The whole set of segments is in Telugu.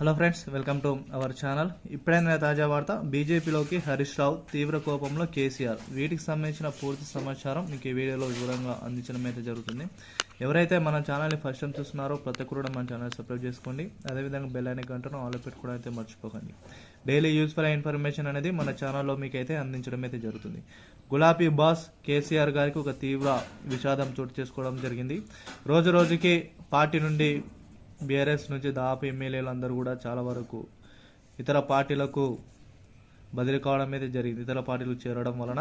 Hello friends welcome to our channel ఇప్పుడైనా తాజా వార్త. బీజేపీలోకి హరీష్ రావు తీవ్ర కోపంలో కేసీఆర్. వీటికి సంబంధించిన పూర్తి సమాచారం మీకు ఈ వీడియోలో వివరంగా అందించడం అయితే జరుగుతుంది. ఎవరైతే మన ఛానల్ని ఫస్ట్ టైం చూస్తున్నారో ప్రతి ఒక్కరు మన ఛానల్ సబ్స్క్రైబ్ చేసుకోండి. అదేవిధంగా బెల్ అనే గంటను ఆలో పెట్టుకోవడం అయితే మర్చిపోకండి. డైలీ యూస్ఫుల్ ఇన్ఫర్మేషన్ అనేది మన ఛానల్లో మీకు అయితే అందించడం అయితే జరుగుతుంది. గులాబీ బాస్ కేసీఆర్ గారికి ఒక తీవ్ర విషాదం చోటు చేసుకోవడం జరిగింది. రోజు రోజుకి పార్టీ నుండి బీఆర్ఎస్ నుంచి దాదాపు ఎమ్మెల్యేలు అందరూ కూడా చాలా వరకు ఇతర పార్టీలకు బదిలీ కావడం అయితే జరిగింది. ఇతర పార్టీలు చేరడం వలన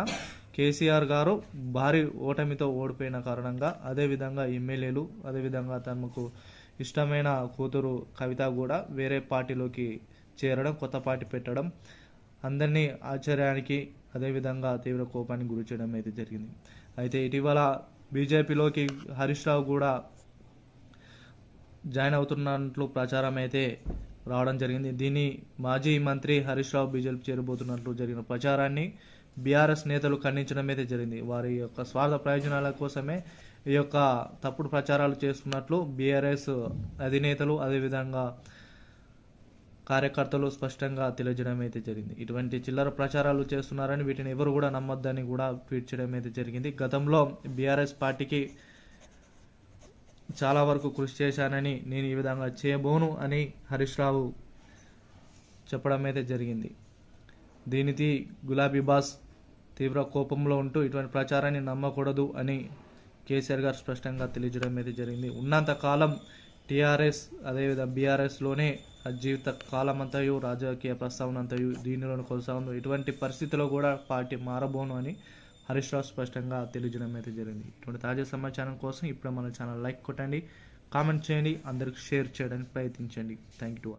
కేసీఆర్ గారు భారీ ఓటమితో ఓడిపోయిన కారణంగా అదేవిధంగా ఎమ్మెల్యేలు అదేవిధంగా తమకు ఇష్టమైన కూతురు కవిత కూడా వేరే పార్టీలోకి చేరడం కొత్త పార్టీ పెట్టడం అందరినీ ఆశ్చర్యానికి అదేవిధంగా తీవ్ర కోపానికి గురి చేయడం అయితే జరిగింది. అయితే ఇటీవల బీజేపీలోకి హరీష్ రావు కూడా జాయిన్ అవుతున్నట్లు ప్రచారం అయితే రావడం జరిగింది. దీన్ని మాజీ మంత్రి హరీష్ రావు బీజేపీ చేరబోతున్నట్లు జరిగిన ప్రచారాన్ని బీఆర్ఎస్ నేతలు ఖండించడం అయితే జరిగింది. వారి యొక్క స్వార్థ ప్రయోజనాల కోసమే ఈ యొక్క తప్పుడు ప్రచారాలు చేస్తున్నట్లు బీఆర్ఎస్ అధినేతలు అదేవిధంగా కార్యకర్తలు స్పష్టంగా తెలియజేయడం అయితే జరిగింది. ఇటువంటి చిల్లర ప్రచారాలు చేస్తున్నారని వీటిని ఎవరు కూడా నమ్మొద్దని కూడా ట్వీట్ చేయడం అయితే జరిగింది. గతంలో బీఆర్ఎస్ పార్టీకి చాలా వరకు కృషి చేశానని నేను ఈ విధంగా చేయబోను అని హరీష్ రావు చెప్పడం అయితే జరిగింది. దీనికి గులాబీ బాస్ తీవ్ర కోపంలో ఉంటూ ఇటువంటి ప్రచారాన్ని నమ్మకూడదు అని కేసీఆర్ గారు స్పష్టంగా తెలియజేయడం అయితే జరిగింది. ఉన్నంత కాలం టీఆర్ఎస్ అదేవిధంగా బీఆర్ఎస్లోనే జీవిత కాలం అంతయు రాజకీయ ప్రస్తావన అంతయు దీనిలోనే కొనసాగుతుంది ఇటువంటి పరిస్థితిలో కూడా పార్టీ మారబోను అని హరీష్ రావు స్పష్టంగా తెలియజేయడం అయితే జరిగింది. ఇటువంటి తాజా సమాచారం కోసం ఇప్పుడు మన ఛానల్ లైక్ కొట్టండి కామెంట్ చేయండి అందరికి షేర్ చేయడానికి ప్రయత్నించండి. Thank you